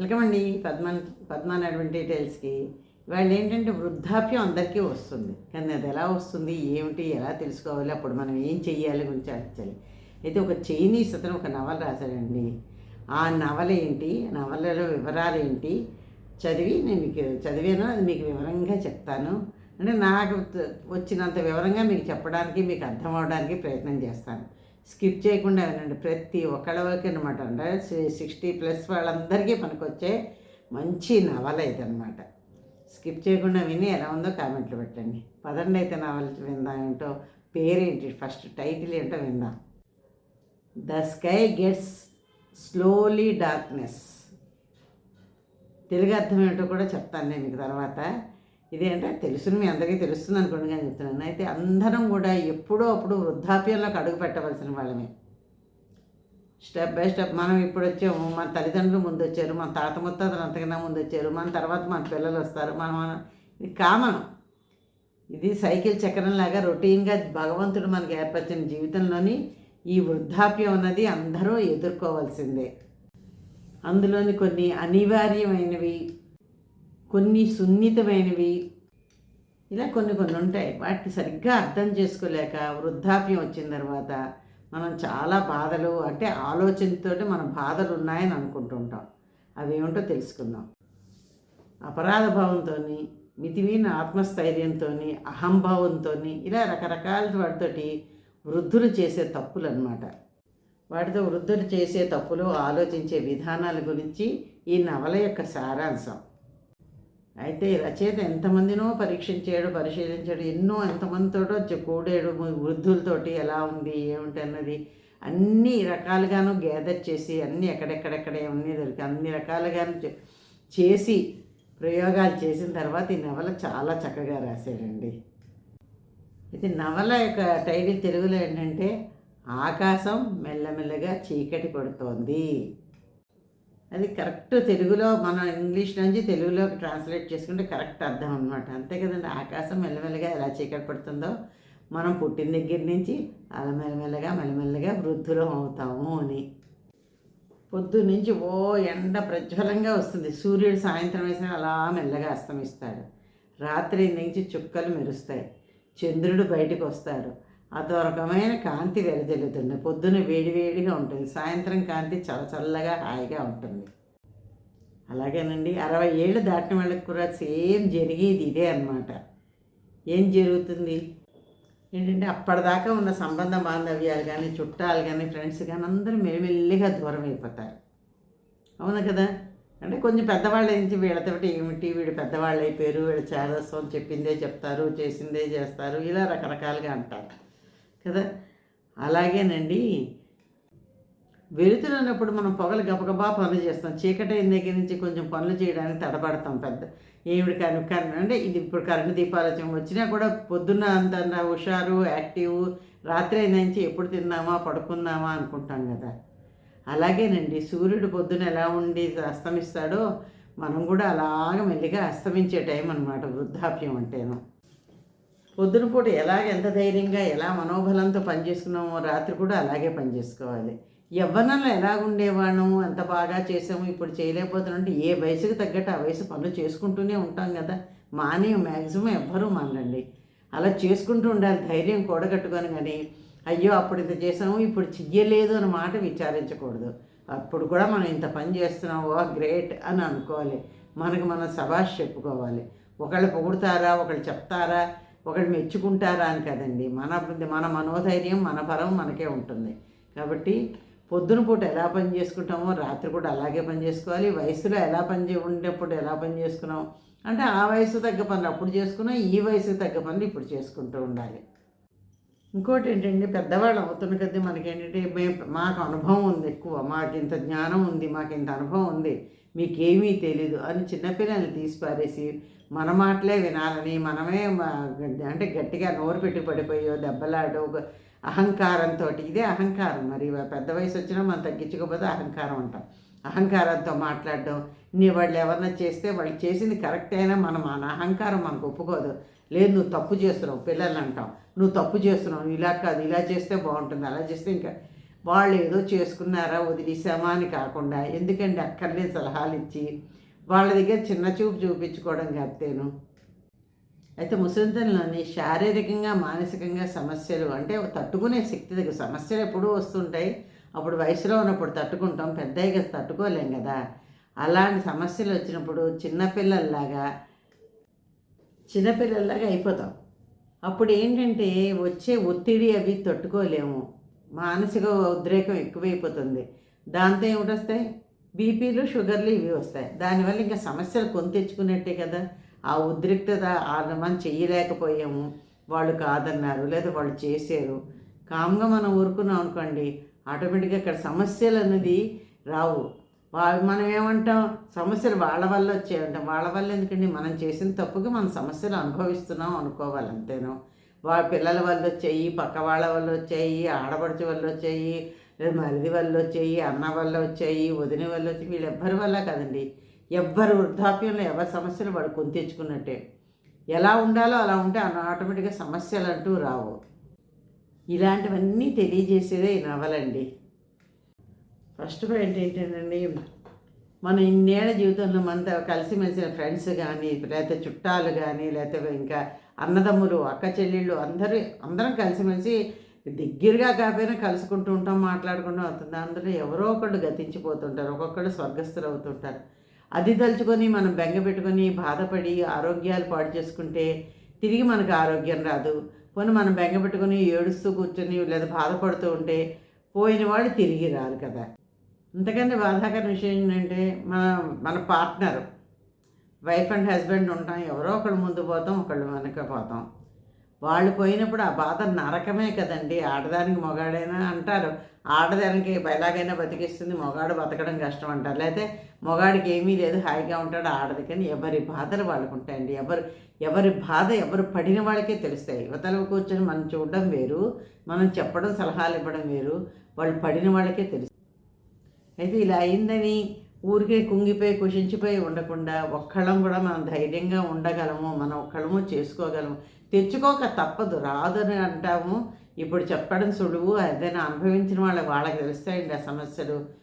Welcome అండి పద్మ పద్మ నడవన్ డీటెయిల్స్కి వాళ్ళు ఏంటంటే వృద్ధాప్యం అందరికీ వస్తుంది. కానీ అది ఎలా వస్తుంది ఏమిటి ఎలా తెలుసుకోవాలి అప్పుడు మనం ఏం చెయ్యాలి గురించి ఆలోచించాలి. అయితే ఒక చైనీస్ అతను ఒక నవల రాశాడండి. ఆ నవల ఏంటి నవలలో వివరాలు ఏంటి చదివి నేను మీకు చదివాను అది మీకు వివరంగా చెప్తాను. అంటే నాకు వచ్చినంత వివరంగా మీకు చెప్పడానికి మీకు అర్థం అవడానికి ప్రయత్నం చేస్తాను. స్కిప్ చేయకుండా వినండి. ప్రతి ఒక్కళ్ళకి అనమాట అంటే సిక్స్టీ ప్లస్ వాళ్ళందరికీ పనికొచ్చే మంచి నవల ఇదనమాట స్కిప్ చేయకుండా విని ఎలా ఉందో కామెంట్లు పెట్టండి. పదండి అయితే నవల విందాం. ఏంటో పేరేంటి? ఫస్ట్ టైటిల్ ఏంటో విందాం. The sky gets slowly darkness. Telugu అర్థం ఏంటో కూడా చెప్తాను నేను మీకు తర్వాత. ఇదేంటే? తెలుసును మీ అందరికీ తెలుస్తుంది అనుకోండి కానీ చెప్తున్నాను. అయితే అందరం కూడా ఎప్పుడో అప్పుడు వృద్ధాప్యంలోకి అడుగు పెట్టవలసిన వాళ్ళమే. స్టెప్ బై స్టెప్ మనం ఇప్పుడు వచ్చాము మన తల్లిదండ్రులు ముందు వచ్చారు మన తాత ముత్తాతలు అంతకన్నా ముందు వచ్చారు మన తర్వాత మన పిల్లలు వస్తారు మనం మన- ఇది కామన్. ఇది సైకిల్ చక్రం లాగా రొటీన్గా భగవంతుడు మనకి ఏర్పరిచిన జీవితంలోని ఈ వృద్ధాప్యం అన్నది అందరూ ఎదుర్కోవాల్సిందే. అందులోని కొన్ని అనివార్యమైనవి కొన్ని సున్నితమైనవి. ఇలా కొన్ని కొన్ని ఉంటాయి. వాటిని సరిగ్గా అర్థం చేసుకోలేక వృద్ధాప్యం వచ్చిన తర్వాత మనం చాలా బాధలు అంటే ఆలోచనతోటి మన బాధలు ఉన్నాయని అనుకుంటుంటాం. అవేమిటో తెలుసుకుందాం. అపరాధ భావంతో మితిమీన ఆత్మస్థైర్యంతో అహంభావంతో ఇలా రకరకాల వాటితోటి వృద్ధులు చేసే తప్పులు అనమాట వాటితో వృద్ధులు చేసే తప్పులు ఆలోచించే విధానాల గురించి ఈ నవల యొక్క సారాంశం. అయితే రచయిత ఎంతమందినో పరీక్షించాడు పరిశీలించాడు ఎన్నో ఎంతమందితోటో కూడాడు వృద్ధులతోటి ఎలా ఉంది ఏమిటి అన్నది అన్ని రకాలుగాను గ్యాదర్ చేసి అన్ని ఎక్కడెక్కడెక్కడ అన్నీ దొరికి అన్ని రకాలుగాను చేసి ప్రయోగాలు చేసిన తర్వాత ఈ నవల చాలా చక్కగా రాశాడండి ఇది నవల యొక్క టైటిల్ తెలుగులో ఏంటంటే ఆకాశం మెల్లమెల్లగా చీకటి పడుతోంది. అది కరెక్ట్ తెలుగులో మనం ఇంగ్లీష్ నుంచి తెలుగులోకి ట్రాన్స్లేట్ చేసుకుంటే కరెక్ట్ అర్థం అనమాట అంతే కదండి ఆకాశం మెల్లమెల్లగా ఎలా చీకటి పడుతుందో మనం పుట్టిన దగ్గర నుంచి అలా మెల్లమెల్లగా మెల్లమెల్లగా వృద్ధులం అవుతాము అని. పొద్దు నుంచి ఓ ఎండ ప్రజ్వలంగా వస్తుంది. సూర్యుడు సాయంత్రం వేసిన అలా మెల్లగా అస్తమిస్తాడు. రాత్రి నుంచి చుక్కలు మెరుస్తాయి. చంద్రుడు బయటకు వస్తాడు. అదో రకమైన కాంతి వెదజల్లుతుంది పొద్దున వేడివేడిగా ఉంటుంది. సాయంత్రం కాంతి చల్ల చల్లగా హాయిగా ఉంటుంది. అలాగేనండి. అరవై ఏళ్ళు దాటిన వాళ్ళకి కూడా సేమ్ జరిగేది ఇదే అన్నమాట. ఏం జరుగుతుంది? ఏంటంటే అప్పటిదాకా ఉన్న సంబంధ బాంధవ్యాలు కానీ చుట్టాలు కానీ ఫ్రెండ్స్ కానీ అందరూ మెల్లిమెల్లిగా దూరం అయిపోతారు. అవును కదా? అంటే కొంచెం పెద్దవాళ్ళు నుంచి వీళ్ళతో ఏమిటి? వీడు పెద్దవాళ్ళు అయిపోయారు. వీళ్ళు చేదస్వం చెప్పిందే చెప్తారు చేసిందే చేస్తారు. ఇలా రకరకాలుగా అంటారు. కదా? అలాగేనండి. వెలుతురు అన్నప్పుడు మనం పొగలు గబగబా పనులు చేస్తాం. చీకటి అయిన దగ్గర నుంచి కొంచెం పనులు చేయడానికి తడబడతాం పెద్ద. ఏమిటి కరెంట్ కరెంట్ అంటే ఇది ఇప్పుడు కరెంటు దీపాలు వచ్చినా కూడా పొద్దున్న అంత హుషారు యాక్టివ్ రాత్రి అయిన నుంచి ఎప్పుడు తిన్నామా పడుకుందామా అనుకుంటాం కదా. అలాగేనండి. సూర్యుడు పొద్దున ఎలా ఉండి అస్తమిస్తాడో మనం కూడా అలాగ మెల్లిగా అస్తమించే టైం అనమాట వృద్ధాప్యం అంటేను. పొద్దున పూట ఎలాగ ఎంత ధైర్యంగా ఎలా మనోబలంతో పనిచేసుకున్నామో రాత్రి కూడా అలాగే పనిచేసుకోవాలి. యవ్వనంలో ఎలా ఉండేవాళ్ళము ఎంత బాగా చేసాము ఇప్పుడు చేయలేకపోతున్నాం ఏ వయసుకు తగ్గట్టు ఆ వయసు పనులు చేసుకుంటూనే ఉంటాం కదా. మానే మ్యాక్సిమం ఎవ్వరూ మానండి అలా చేసుకుంటూ ఉండాలి ధైర్యం కూడగట్టుకొని కానీ అయ్యో అప్పుడు ఇంత చేసాము ఇప్పుడు చెయ్యలేదు అన్న మాట విచారించకూడదు. అప్పుడు కూడా మనం ఇంత పని చేస్తున్నాం ఓ గ్రేట్ అని అనుకోవాలి. మనకు మనం సభాష్ చెప్పుకోవాలి. ఒకళ్ళు పొగుడతారా ఒకళ్ళు చెప్తారా ఒకటి మెచ్చుకుంటారా అని కదండి. మన మన మనోధైర్యం మన పరం మనకే ఉంటుంది. కాబట్టి పొద్దున పూట ఎలా పని చేసుకుంటామో రాత్రి కూడా అలాగే పని చేసుకోవాలి. వయసులో ఎలా పని ఉండేప్పుడు ఎలా పని చేసుకున్నాం? అంటే ఆ వయసు తగ్గ పనులు అప్పుడు చేసుకున్నాం. ఈ వయసుకు తగ్గ పనులు ఇప్పుడు చేసుకుంటూ ఉండాలి. ఇంకోటి ఏంటంటే పెద్దవాళ్ళు అవుతున్న కొద్దీ మనకేంటంటే మేము మాకు అనుభవం ఉంది ఎక్కువ. మాకు ఇంత జ్ఞానం ఉంది మాకు ఇంత అనుభవం ఉంది. మీకేమీ తెలీదు అని చిన్నపిల్లల్ని తీసి పారేసి మన మాటలే వినాలని మనమే అంటే గట్టిగా నోరు పెట్టి పడిపోయో దెబ్బలాడో అహంకారంతో ఇదే అహంకారం. మరి పెద్ద వయసు వచ్చినా మనం తగ్గించుకోకపోతే అహంకారం అంటాం. అహంకారంతో మాట్లాడడం నీ వాళ్ళు ఎవరన్నా చేస్తే వాళ్ళు చేసింది కరెక్ట్ అయినా మనం మన అహంకారం మనకు ఒప్పుకోదు. లేదు నువ్వు తప్పు చేస్తున్నావు పిల్లలు అంటాం. నువ్వు తప్పు చేస్తున్నావు ఇలా కాదు ఇలా చేస్తే బాగుంటుంది అలా చేస్తే ఇంకా వాళ్ళు ఏదో చేసుకున్నారా వదిలేసామా అని కాకుండా ఎందుకండి అక్కర్లేని సలహాలు ఇచ్చి వాళ్ళ దగ్గర చిన్న చూపు చూపించుకోవడం కాకపోతేను అయితే ముసలితనంలోని శారీరకంగా మానసికంగా సమస్యలు అంటే తట్టుకునే శక్తి దగ్గర సమస్యలు ఎప్పుడూ వస్తుంటాయి. అప్పుడు వయసులో ఉన్నప్పుడు తట్టుకుంటాం పెద్ద తట్టుకోలేం కదా. అలాంటి సమస్యలు వచ్చినప్పుడు చిన్నపిల్లల్లాగా చిన్నపిల్లల్లాగా అయిపోతాం. అప్పుడు ఏంటంటే వచ్చే ఒత్తిడి అవి తట్టుకోలేము. మానసిక ఉద్రేకం ఎక్కువైపోతుంది. దాంతో ఏమిటి వస్తాయి? బీపీలు షుగర్లు ఇవి వస్తాయి. దానివల్ల ఇంకా సమస్యలు కొని తెచ్చుకున్నట్టే కదా. ఆ ఉద్రిక్తత ఆ మనం చెయ్యలేకపోయాము. వాళ్ళు కాదన్నారు లేదా వాళ్ళు చేశారు. కామ్గా మనం ఊరుకున్నాం అనుకోండి ఆటోమేటిక్గా ఇక్కడ సమస్యలు అన్నది రావు. వా- మనం ఏమంటాం? సమస్యలు వాళ్ళ వల్ల వచ్చాయంటాం. వాళ్ళ వల్ల ఎందుకండి? మనం చేసిన తప్పుకి మనం సమస్యలు అనుభవిస్తున్నాం అనుకోవాలి అంతేను వాళ్ళ పిల్లల వల్ల వచ్చాయి పక్క వాళ్ళ వల్ల వచ్చాయి ఆడపడుచు వల్ల వచ్చాయి లేదా మరిది వల్ల వచ్చాయి అన్న వల్ల వచ్చాయి వదిన వల్ల వచ్చాయి వీళ్ళెవ్వరి వల్ల కదండి. ఎవ్వరు వృద్ధాప్యంలో ఎవరి సమస్యలు వాడు కొని తెచ్చుకున్నట్టే. ఎలా ఉండాలో అలా ఉంటే అన్న ఆటోమేటిక్గా సమస్యలు అంటూ రావు. ఇలాంటివన్నీ తెలియజేసేదే ఈ నవలండి. ఫస్ట్ పాయింట్ ఏంటంటే మన ఇన్నేళ్ళ జీవితంలో మనతో కలిసిమెలిసిన ఫ్రెండ్స్ కానీ లేకపోతే చుట్టాలు కానీ లేకపోతే ఇంకా అన్నదమ్ములు అక్క చెల్లెళ్ళు అందరూ అందరం కలిసిమెలిసి దగ్గరగా కాకపోయినా కలుసుకుంటూ ఉంటాం మాట్లాడుకుంటూ అవుతుంది? అందులో ఎవరో ఒకళ్ళు గతించిపోతుంటారు ఒక్కొక్కళ్ళు స్వర్గస్థులు అవుతుంటారు అది తలుచుకొని మనం బెంగ పెట్టుకొని బాధపడి ఆరోగ్యాలు పాడు చేసుకుంటే తిరిగి మనకు ఆరోగ్యం రాదు. పోనీ మనం బెంగ పెట్టుకొని ఏడుస్తూ కూర్చొని లేదా బాధపడుతూ ఉంటే పోయిన వాడు తిరిగి రారు కదా. ఇంతకంటే బాధాకర విషయం ఏంటంటే మన మన పార్ట్నర్ వైఫ్ అండ్ హస్బెండ్ ఉంటాం ఎవరో ఒకళ్ళు ముందు పోతాం ఒకళ్ళు వెనక పోతాం. వాళ్ళు పోయినప్పుడు ఆ బాధ నరకమే కదండి. ఆడదానికి మొగాడైనా అంటారు. ఆడదానికి ఎలాగైనా బతికిస్తుంది. మొగాడు బతకడం కష్టం అంటారు. లేకపోతే మొగాడికి ఏమీ లేదు. హాయిగా ఉంటాడు. ఆడది కానీ ఎవరి బాధలు వాళ్ళకు ఉంటాయండి. ఎవరు ఎవరి బాధ ఎవరు పడిన వాళ్ళకే తెలుస్తాయి. యువతలు కూర్చొని మనం చూడడం వేరు. మనం చెప్పడం సలహాలు ఇవ్వడం వేరు. వాళ్ళు పడిన వాళ్ళకే తెలుసు అయితే ఇలా అయిందని ఊరికే కుంగిపోయి కుషించిపోయి ఉండకుండా ఒక్కళ్ళం కూడా మనం ధైర్యంగా ఉండగలము. మనం ఒక్కళ్ళము చేసుకోగలము. తెచ్చుకోక తప్పదు. రాదని అంటాము. ఇప్పుడు చెప్పడం సులువు. ఏదైనా అనుభవించిన వాళ్ళకి వాళ్ళకి తెలుస్తాయండి ఆ సమస్యలు.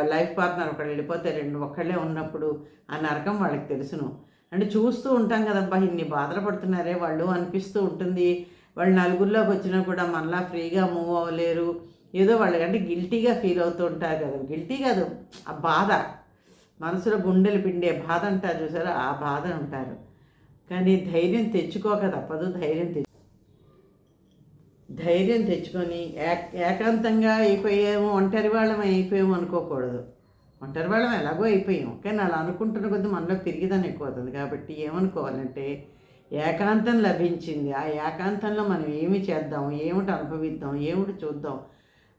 లైఫ్ పార్ట్నర్ ఒకళ్ళు వెళ్ళిపోతే రెండు ఒక్కళ్ళే ఉన్నప్పుడు ఆ నరకం వాళ్ళకి తెలుసును. అంటే చూస్తూ ఉంటాం కదబ్బా ఇన్ని బాధలు పడుతున్నారే వాళ్ళు అనిపిస్తూ ఉంటుంది. వాళ్ళు నలుగురిలోకి వచ్చినా కూడా మనలా ఫ్రీగా మూవ్ అవ్వలేరు. ఏదో వాళ్ళకంటే గిల్టీగా ఫీల్ అవుతూ ఉంటారు కదా. గిల్టీ కాదు ఆ బాధ. మనసులో గుండెలు పిండే బాధ అంటారు చూసారా? ఆ బాధ ఉంటారు కానీ ధైర్యం తెచ్చుకోక తప్పదు ధైర్యం తెచ్చు ధైర్యం తెచ్చుకొని ఏకాంతంగా అయిపోయాము ఒంటరి వాళ్ళం అయిపోయాము అనుకోకూడదు. ఒంటరి వాళ్ళం ఎలాగో అయిపోయాం కానీ అలా అనుకుంటున్న కొద్ది మనలో పెరిగిదని ఎక్కువ అవుతుంది కాబట్టి ఏమనుకోవాలంటే ఏకాంతం లభించింది. ఆ ఏకాంతంలో మనం ఏమి చేద్దాం ఏమిటి అనుభవిద్దాం ఏమిటి చూద్దాం.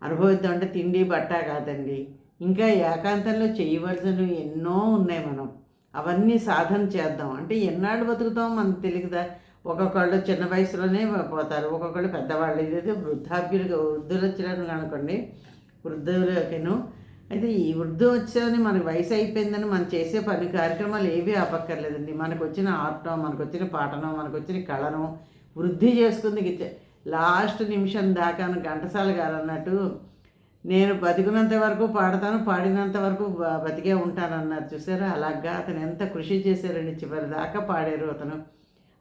అనుభవిద్దాం అంటే తిండి బట్ట కాదండి. ఇంకా ఏకాంతంలో చేయవలసినవి ఎన్నో ఉన్నాయి మనం. అవన్నీ సాధన చేద్దాం. అంటే ఎన్నాళ్ళు బతుకుతాం మనకు తెలియదా? ఒక్కొక్కళ్ళు చిన్న వయసులోనే పోతారు. ఒక్కొక్కళ్ళు పెద్దవాళ్ళు. ఇదైతే వృద్ధాప్యులు వృద్ధులు వచ్చినారు అనుకోండి. వృద్ధులకేను. అయితే ఈ వృద్ధి వచ్చేదని మనకు వయసు అయిపోయిందని మనం చేసే పని కార్యక్రమాలు ఏవీ ఆపక్కర్లేదండి. మనకు వచ్చిన ఆర్టం మనకు వచ్చిన పాటనం మనకు వచ్చిన కళను వృద్ధి చేసుకుంది. లాస్ట్ నిమిషం దాకా ఘంటసాల గారు అన్నట్టు నేను బతికినంత వరకు పాడతాను పాడినంత వరకు బతికే ఉంటాను అన్నారు చూసారా అలాగా అతను ఎంత కృషి చేశారండి చివరి దాకా పాడారు అతను.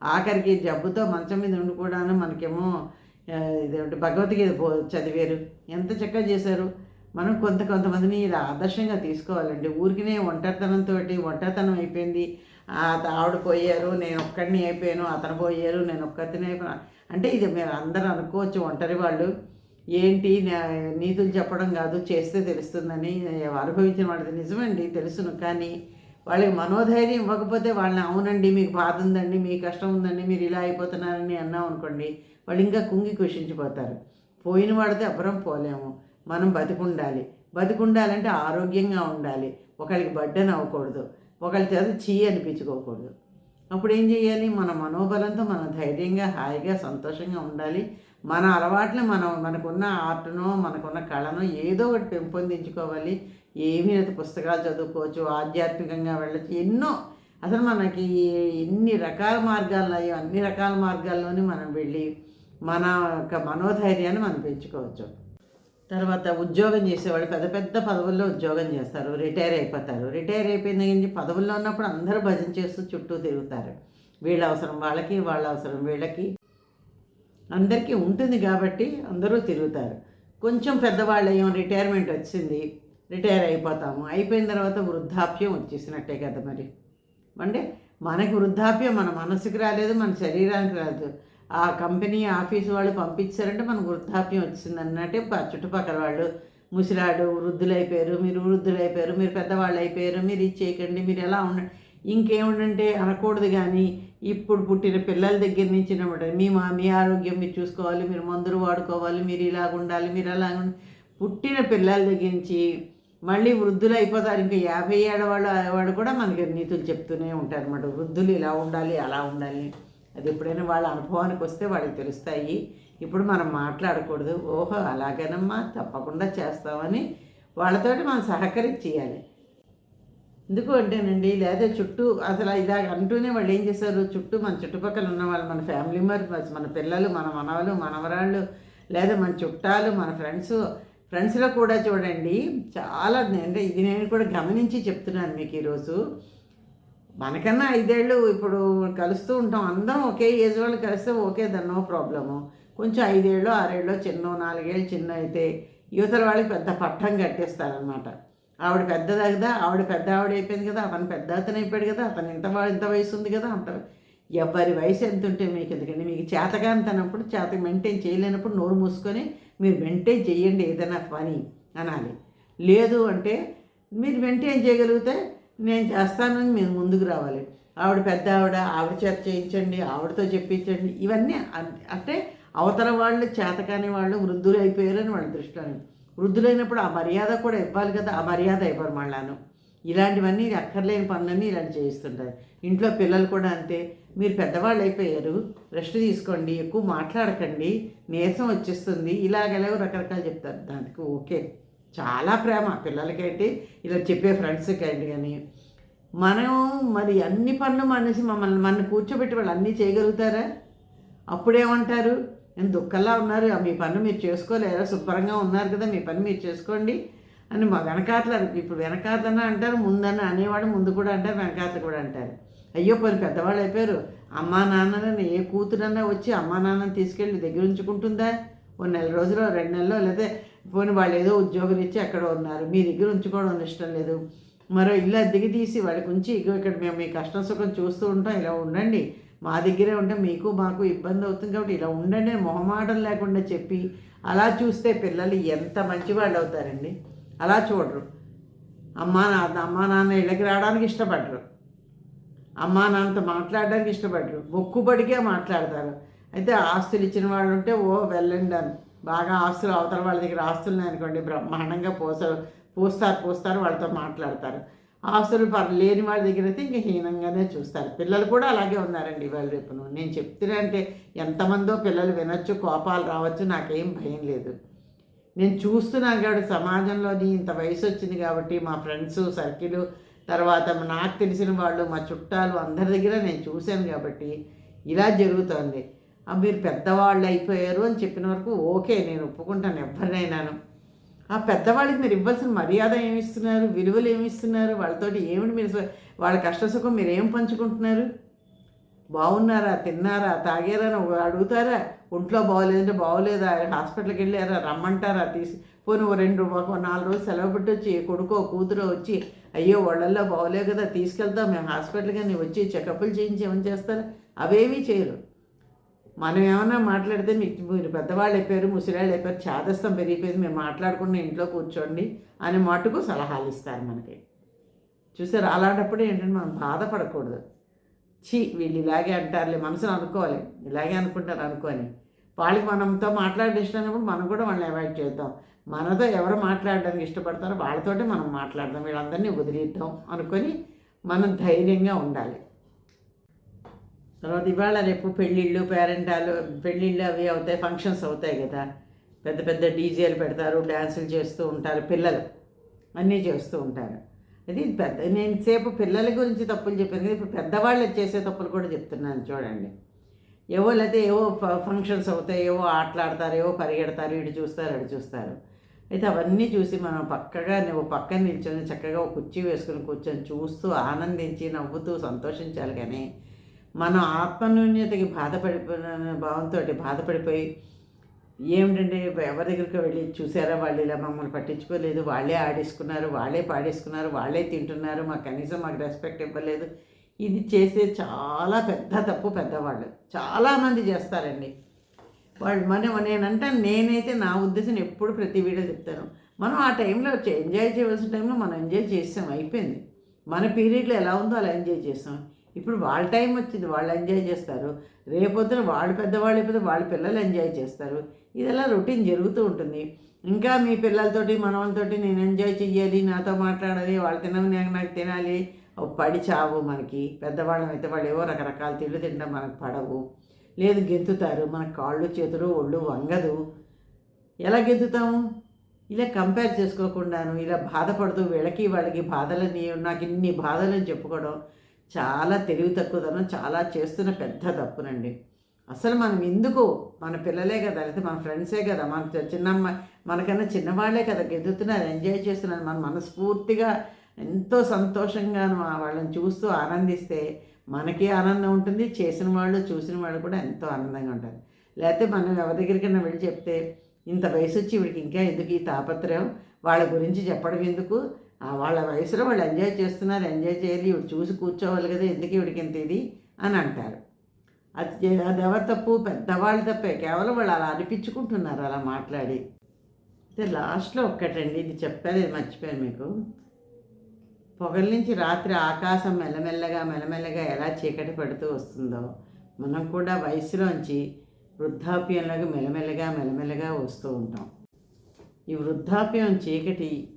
ఆఖరికి జబ్బుతో మంచం మీద ఉండి కూడాను మనకేమో ఇదేమిటి భగవద్గీత పో చదివారు. ఎంత చక్కగా చేశారు. మనం కొంత కొంతమందిని ఇలా ఆదర్శంగా తీసుకోవాలండి. ఊరికినే ఒంటరితనంతో ఒంటరితనం అయిపోయింది. ఆ ఆవిడ పోయారు నేను ఒక్కడిని అయిపోయాను అతను పోయారు నేను ఒక్కతిని అయిపోయాను అంటే ఇది మీరు అందరూ అనుకోవచ్చు ఒంటరి వాళ్ళు. ఏంటి నీతులు చెప్పడం కాదు చేస్తే తెలుస్తుందని అనుభవించిన వాళ్ళది నిజమండి తెలుసును. కానీ వాళ్ళకి మనోధైర్యం ఇవ్వకపోతే వాళ్ళని అవునండి మీకు బాధ ఉందండి మీ కష్టం ఉందండి మీరు ఇలా అయిపోతున్నారని అన్నాం అనుకోండి వాళ్ళు ఇంకా కుంగి కుషించిపోతారు పోయిన వాడితే అబ్బరం పోలేము. మనం బతికుండాలి. బతికుండాలంటే ఆరోగ్యంగా ఉండాలి. ఒకరికి బడ్డన అవ్వకూడదు. ఒకరి చేత చీ అనిపించుకోకూడదు. అప్పుడు ఏం చేయాలి? మన మనోబలంతో మనం ధైర్యంగా హాయిగా సంతోషంగా ఉండాలి. మన అలవాట్లు మనం మనకున్న ఆర్ట్నో మనకున్న కళను ఏదో ఒకటి పెంపొందించుకోవాలి. ఏమీ పుస్తకాలు చదువుకోవచ్చు ఆధ్యాత్మికంగా వెళ్ళచ్చు. ఎన్నో అసలు మనకి ఎన్ని రకాల మార్గాలు అయ్యో అన్ని రకాల మార్గాల్లోనే మనం వెళ్ళి మన యొక్క మనోధైర్యాన్ని మనం పెంచుకోవచ్చు. తర్వాత ఉద్యోగం చేసేవాళ్ళు పెద్ద పెద్ద పదవుల్లో ఉద్యోగం చేస్తారు రిటైర్ అయిపోతారు. రిటైర్ అయిపోయిన దగ్గర పదవుల్లో ఉన్నప్పుడు అందరూ భజన చేస్తూ చుట్టూ తిరుగుతారు. వీళ్ళ అవసరం వాళ్ళకి వాళ్ళ అవసరం వీళ్ళకి. అందరికీ ఉంటుంది కాబట్టి అందరూ తిరుగుతారు. కొంచెం పెద్దవాళ్ళు రిటైర్మెంట్ వచ్చింది రిటైర్ అయిపోతాము. అయిపోయిన తర్వాత వృద్ధాప్యం వచ్చేసినట్టే కదా మరి. అంటే మనకి వృద్ధాప్యం మన మనసుకు రాలేదు మన శరీరానికి రాలేదు ఆ కంపెనీ ఆఫీస్ వాళ్ళు పంపించారంటే మనకు వృద్ధాప్యం వచ్చింది అన్నట్టే చుట్టుపక్కల వాళ్ళు ముసిరాడు వృద్ధులైపోయారు మీరు వృద్ధులైపోయారు మీరు పెద్దవాళ్ళు అయిపోయారు మీరు ఇది చేయకండి మీరు ఎలా ఉండ ఇంకేముండంటే అనకూడదు కానీ ఇప్పుడు పుట్టిన పిల్లల దగ్గర నుంచి అనమాట మీ మా మీ ఆరోగ్యం మీరు చూసుకోవాలి మీరు మందులు వాడుకోవాలి మీరు ఇలాగ ఉండాలి మీరు అలా పుట్టిన పిల్లల దగ్గర నుంచి మళ్ళీ వృద్ధులు అయిపోతారు. ఇంకా యాభై ఏడవాళ్ళు వాళ్ళు వాడు కూడా మనకి నీతులు చెప్తూనే ఉంటారు అనమాట వృద్ధులు ఇలా ఉండాలి అలా ఉండాలి. అది ఎప్పుడైనా వాళ్ళ అనుభవానికి వస్తే వాళ్ళకి తెలుస్తాయి. ఇప్పుడు మనం మాట్లాడకూడదు. ఓహో అలాగేనమ్మా తప్పకుండా చేస్తామని వాళ్ళతోటి మనం సహకరించేయాలి ఎందుకు అంటేనండి లేదా చుట్టూ అసలు ఇలా అంటూనే వాళ్ళు ఏం చేశారు? చుట్టూ మన చుట్టుపక్కల ఉన్న వాళ్ళు మన ఫ్యామిలీ మెంబర్స్ మన పిల్లలు మన మనవలు మనవరాళ్ళు లేదా మన చుట్టాలు మన ఫ్రెండ్స్ ఫ్రెండ్స్లో కూడా చూడండి చాలా అంటే ఇది నేను కూడా గమనించి చెప్తున్నాను మీకు ఈరోజు. మనకన్నా ఐదేళ్ళు ఇప్పుడు కలుస్తూ ఉంటాం. అందరం ఒకే ఏజ్ వాళ్ళు కలిస్తే ఓకే దాని నో ప్రాబ్లము. కొంచెం ఐదేళ్ళు ఆరేళ్ళు చిన్న నాలుగేళ్ళు చిన్న అయితే యువతల వాళ్ళకి పెద్ద పట్టం కట్టేస్తారనమాట ఆవిడ పెద్దదా కదా ఆవిడ పెద్ద ఆవిడ అయిపోయింది కదా అతను పెద్ద అతను అయిపోయాడు కదా అతను ఇంత ఇంత వయసు ఉంది కదా అంత ఎవరి వయసు ఎంత ఉంటే మీకు ఎందుకండి? మీకు చేతకాంతనప్పుడు చేత మెయింటైన్ చేయలేనప్పుడు నోరు మూసుకొని మీరు మెయింటైన్ చేయండి ఏదైనా పని అనాలి. లేదు అంటే మీరు మెయింటైన్ చేయగలిగితే నేను చేస్తానని మీరు ముందుకు రావాలి. ఆవిడ పెద్ద ఆవిడ ఆవిడ చేత చేయించండి ఆవిడతో చెప్పించండి ఇవన్నీ అంటే అవతల వాళ్ళు చేతకాని వాళ్ళు వృద్ధులు అయిపోయారని వాళ్ళ దృష్టిలో వృద్ధులైనప్పుడు ఆ మర్యాద కూడా ఇవ్వాలి కదా ఆ మర్యాద ఇవ్వరు మళ్ళాను. ఇలాంటివన్నీ అక్కర్లేని పనులన్నీ ఇలాంటి చేయిస్తుంటారు. ఇంట్లో పిల్లలు కూడా అంతే. మీరు పెద్దవాళ్ళు అయిపోయారు రెస్ట్ తీసుకోండి ఎక్కువ మాట్లాడకండి నీరసం వచ్చేస్తుంది ఇలాగెలాగో రకరకాలు చెప్తారు. దానికి ఓకే. చాలా ప్రేమ పిల్లలకేంటి ఇలా చెప్పే ఫ్రెండ్స్కి ఏంటి కానీ మనం మరి అన్ని పనులు మనిషి మమ్మల్ని మన కూర్చోబెట్టి వాళ్ళు అన్నీ చేయగలుగుతారా? అప్పుడేమంటారు? నేను దుఃఖంలా ఉన్నారు. "ఆ, మీ పని మీరు చేసుకోలేరా? శుభ్రంగా ఉన్నారు కదా మీ పని మీరు చేసుకోండి అని మా వెనకాతల ఇప్పుడు వెనకాతన అంటారు ముందన్న అనేవాడు ముందు కూడా అంటారు వెనకాతలు కూడా అంటారు. అయ్యో కొన్ని పెద్దవాళ్ళు అయిపోయారు. అమ్మా నాన్నని ఏ కూతురన్నా వచ్చి అమ్మా నాన్నని తీసుకెళ్ళి దగ్గర ఉంచుకుంటుందా? ఓ నెల రోజులు రెండు నెలలో లేదా పోనీ వాళ్ళు ఏదో ఉద్యోగం ఇచ్చి అక్కడ ఉన్నారు. మీ దగ్గర ఉంచుకోవడం ఇష్టం లేదు. మరో ఇల్లు అద్దెకి తీసి వాళ్ళకి ఉంచి ఇగో ఇక్కడ మేము మీ కష్టం సుఖం చూస్తూ ఉంటాం. ఇలా ఉండండి. మా దగ్గరే ఉంటే మీకు మాకు ఇబ్బంది అవుతుంది కాబట్టి ఇలా ఉండండి మొహమాటం లేకుండా చెప్పి అలా చూస్తే పిల్లలు ఎంత మంచివాళ్ళు అవుతారండి. అలా చూడరు. అమ్మా నాన్న అమ్మా నాన్న ఇళ్ళకి రావడానికి ఇష్టపడరు. అమ్మా నాన్నతో మాట్లాడడానికి ఇష్టపడరు. మొక్కుబడికే మాట్లాడతారు. అయితే ఆస్తులు ఇచ్చిన వాళ్ళు ఉంటే ఓ వెళ్ళండి అని. బాగా ఆస్తులు అవతల వాళ్ళ దగ్గర ఆస్తులు అనుకోండి బ్రహ్మాండంగా పోసారు పూస్తారు పూస్తారు వాళ్ళతో మాట్లాడతారు. ఆస్తులు పర్ లేని వాళ్ళ దగ్గర అయితే ఇంకా హీనంగానే చూస్తారు. పిల్లలు కూడా అలాగే ఉన్నారండి ఇవాళ రేపును. నేను చెప్తున్నా అంటే ఎంతమందో పిల్లలు వినొచ్చు కోపాలు రావచ్చు నాకేం భయం లేదు. నేను చూస్తున్నాను కాబట్టి సమాజంలోని ఇంత వయసు వచ్చింది కాబట్టి మా ఫ్రెండ్స్ సర్కిల్ తర్వాత నాకు తెలిసిన వాళ్ళు మా చుట్టాలు అందరి దగ్గర నేను చూశాను కాబట్టి ఇలా జరుగుతోంది. మీరు పెద్దవాళ్ళు అయిపోయారు అని చెప్పిన వరకు ఓకే నేను ఒప్పుకుంటాను ఎవరినైనాను ఆ పెద్దవాళ్ళకి మీరు ఇవ్వాల్సిన మర్యాద ఏమి ఇస్తున్నారు విలువలు ఏమి ఇస్తున్నారు వాళ్ళతోటి ఏమిటి మీరు వాళ్ళ కష్టసుఖం మీరు ఏం పంచుకుంటున్నారు? బాగున్నారా? తిన్నారా? తాగారా? అడుగుతారా? ఒంట్లో బాగోలేదంటే బాగోలేదా? హాస్పిటల్కి వెళ్ళారా? రమ్మంటారా? తీసి పోనీ ఓ రెండు ఒక నాలుగు రోజులు సెలవు పెట్టి వచ్చి కొడుకో కూతురో వచ్చి అయ్యో వాళ్ళల్లో బాగోలేదు కదా తీసుకెళ్తాం మేము హాస్పిటల్కి వచ్చి చెకప్లు చేయించి ఏమని చేస్తారా? అవేమీ చేయరు. మనం ఏమైనా మాట్లాడితే మీకు మీరు పెద్దవాళ్ళు అయిపోయారు ముసిరాళ్ళు అయిపోయారు చాదస్తం పెరిగిపోయింది మేము మాట్లాడుకున్న ఇంట్లో కూర్చోండి అని మటుకు సలహాలు ఇస్తారు మనకి. చూసారు? అలాంటప్పుడు ఏంటంటే మనం బాధపడకూడదు. ఛీ వీళ్ళు ఇలాగే అంటారులే మనసును అనుకోవాలి. ఇలాగే అనుకుంటారు అనుకోని. వాళ్ళకి మనతో మాట్లాడే ఇష్టమైనప్పుడు మనం కూడా వాళ్ళని అవాయిడ్ చేద్దాం. మనతో ఎవరు మాట్లాడడానికి ఇష్టపడతారో వాళ్ళతోటే మనం మాట్లాడదాం వీళ్ళందరినీ వదిలేద్దాం అనుకొని మనం ధైర్యంగా ఉండాలి. తర్వాత ఇవాళ రేపు పెళ్ళిళ్ళు పేరెంటాలు పెళ్ళిళ్ళు అవి అవుతాయి ఫంక్షన్స్ అవుతాయి కదా. పెద్ద పెద్ద డీజేలు పెడతారు డ్యాన్సులు చేస్తూ ఉంటారు పిల్లలు. అన్నీ చేస్తూ ఉంటారు. అది పెద్ద నేను సేపు పిల్లల గురించి తప్పులు చెప్పాను కదా ఇప్పుడు పెద్దవాళ్ళు చేసే తప్పులు కూడా చెప్తున్నాను చూడండి. ఏవో లేకపోతే ఏవో ఫంక్షన్స్ అవుతాయి ఏవో ఆటలాడతారు ఏవో పరిగెడతారు ఇటు చూస్తారు అటు చూస్తారు. అయితే అవన్నీ చూసి మనం పక్కగా నువ్వు పక్కన నిల్చొని చక్కగా ఒక కుర్చీ వేసుకుని కూర్చొని చూస్తూ ఆనందించి నవ్వుతూ సంతోషించాలి కానీ మనం ఆత్మన్యూన్యతకి బాధపడిపోయిన భావంతో బాధపడిపోయి ఏమిటంటే ఎవరి దగ్గరికి వెళ్ళి చూసారా వాళ్ళు ఇలా మమ్మల్ని పట్టించుకోలేదు? వాళ్ళే ఆడేసుకున్నారు వాళ్ళే పాడేసుకున్నారు వాళ్ళే తింటున్నారు మాకు కనీసం మాకు రెస్పెక్ట్ ఇవ్వలేదు. ఇది చేసే చాలా పెద్ద తప్పు పెద్దవాళ్ళు. చాలామంది చేస్తారండి. వాళ్ళు మనం నేనంటాను నేనైతే నా ఉద్దేశం ఎప్పుడు ప్రతి వీడియో చెప్తాను. మనం ఆ టైంలో ఎంజాయ్ చేయవలసిన టైంలో మనం ఎంజాయ్ చేసాం అయిపోయింది. మన పీరియడ్లో ఎలా ఉందో అలా ఎంజాయ్ చేస్తాం ఇప్పుడు వాళ్ళ టైం వచ్చింది వాళ్ళు ఎంజాయ్ చేస్తారు. రేపొద్దున వాళ్ళు పెద్దవాళ్ళు అయిపోతే వాళ్ళ పిల్లలు ఎంజాయ్ చేస్తారు. ఇదెలా రొటీన్ జరుగుతూ ఉంటుంది. ఇంకా మీ పిల్లలతోటి మనవాళ్ళతోటి నేను ఎంజాయ్ చెయ్యాలి నాతో మాట్లాడాలి వాళ్ళు తినవి నాకు నాకు తినాలి. పడి చావు మనకి. పెద్దవాళ్ళం అయితే వాళ్ళు ఏవో రకరకాల తిండి తినడం మనకు పడవు. లేదు గెంతుతారు మన కాళ్ళు చేతులు ఒళ్ళు వంగదు. ఎలా గెంతుతాము? ఇలా కంపేర్ చేసుకోకుండాను ఇలా బాధపడుతూ వీళ్ళకి వాళ్ళకి బాధలని నాకు ఇన్ని బాధలని చెప్పుకోవడం చాలా తెలివి తక్కువదనం చాలా చేస్తున్న పెద్ద తప్పునండి అసలు మనం ఎందుకు మన పిల్లలే కదా లేకపోతే మన ఫ్రెండ్సే కదా మన చిన్నమ్మ మనకన్నా చిన్నవాళ్ళే కదా గెదుతున్నారు ఎంజాయ్ చేస్తున్నారు. మన మనస్ఫూర్తిగా ఎంతో సంతోషంగా వాళ్ళని చూస్తూ ఆనందిస్తే మనకి ఆనందం ఉంటుంది చేసిన వాళ్ళు చూసిన వాళ్ళు కూడా ఎంతో ఆనందంగా ఉంటారు. లేకపోతే మనం ఎవరి దగ్గరికైనా వెళ్ళి చెప్తే ఇంత వయసు వచ్చి వీడికి ఇంకా ఎందుకు ఈ తాపత్రయం? వాళ్ళ గురించి చెప్పడం ఎందుకు? వాళ్ళ వయసులో వాళ్ళు ఎంజాయ్ చేస్తున్నారు ఎంజాయ్ చేయాలి ఇవి చూసి కూర్చోవాలి కదా ఎందుకు ఇవిడికి ఇంత ఇది అని అంటారు. అది అది ఎవరు తప్పు? పెద్దవాళ్ళు తప్పే. కేవలం వాళ్ళు అలా అనిపించుకుంటున్నారు అలా మాట్లాడి. అయితే లాస్ట్లో ఒక్కటండి ఇది చెప్పాను ఇది మర్చిపోయాను మీకు. పొగల నుంచి రాత్రి ఆకాశం మెల్లమెల్లగా మెల్లమెల్లగా ఎలా చీకటి పడుతూ వస్తుందో మనం కూడా వయసులోంచి వృద్ధాప్యంలోకి మెల్లమెల్లగా మెల్లమెల్లగా వస్తూ ఉంటాం. ఈ వృద్ధాప్యం చీకటి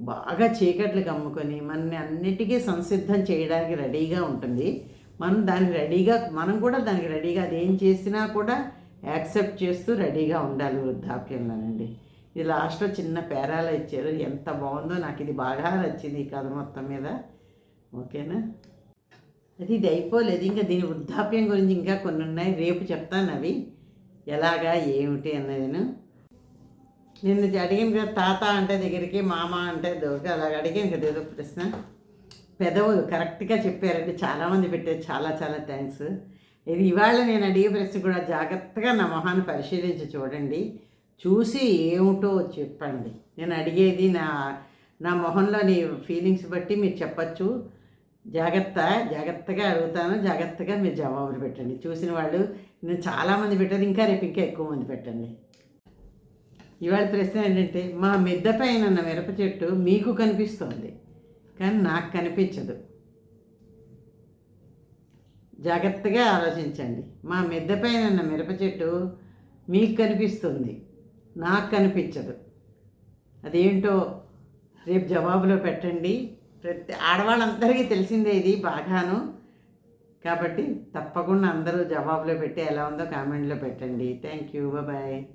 బాగా చీకట్లు కమ్ముకొని మనని అన్నిటికీ సంసిద్ధం చేయడానికి రెడీగా ఉంటుంది. మనం దానికి రెడీగా మనం కూడా దానికి రెడీగా అదేం చేసినా కూడా యాక్సెప్ట్ చేస్తూ రెడీగా ఉండాలి వృద్ధాప్యంలోనండి. ఇది లాస్ట్లో చిన్న పేరాలు ఇచ్చారు. ఎంత బాగుందో నాకు ఇది బాగా నచ్చింది ఈ కథ మొత్తం మీద. ఓకేనా? అది ఇది అయిపోలేదు. ఇంకా దీని వృద్ధాప్యం గురించి ఇంకా కొన్ని ఉన్నాయి. రేపు చెప్తాను అవి. ఎలాగా ఏమిటి అన్నది నిన్ను అడిగిన కదా తాత అంటే దగ్గరికి మామ అంటే దొరికి అలాగ అడిగాను కదా ఏదో ప్రశ్న. పెదవులు కరెక్ట్గా చెప్పారండి. చాలామంది పెట్టారు. చాలా చాలా థ్యాంక్స్. ఇది ఇవాళ నేను అడిగే ప్రశ్న కూడా జాగ్రత్తగా నా మొహాన్ని పరిశీలించి చూడండి. చూసి ఏమిటో చెప్పండి. నేను అడిగేది నా నా మొహంలోని ఫీలింగ్స్ బట్టి మీరు చెప్పచ్చు. జాగ్రత్త జాగ్రత్తగా అడుగుతాను. జాగ్రత్తగా మీరు జవాబులు పెట్టండి. చూసిన వాళ్ళు నేను చాలామంది పెట్టారు. ఇంకా రేపు ఇంకా ఎక్కువ మంది పెట్టండి. ఇవాళ ప్రశ్న ఏంటంటే మా మిద్ద పైన ఉన్న మిరప చెట్టు మీకు కనిపిస్తుంది కానీ నాకు కనిపించదు. జాగ్రత్తగా ఆలోచించండి. మా మిద్ద పైన ఉన్న మిరప చెట్టు మీకు కనిపిస్తుంది నాకు కనిపించదు. అదేంటో రేపు జవాబులో పెట్టండి. ప్రతి ఆడవాళ్ళందరికీ తెలిసిందే ఇది బాగాను. కాబట్టి తప్పకుండా అందరూ జవాబులో పెట్టి ఎలా ఉందో కామెంట్లో పెట్టండి. Thank you. బాయ్.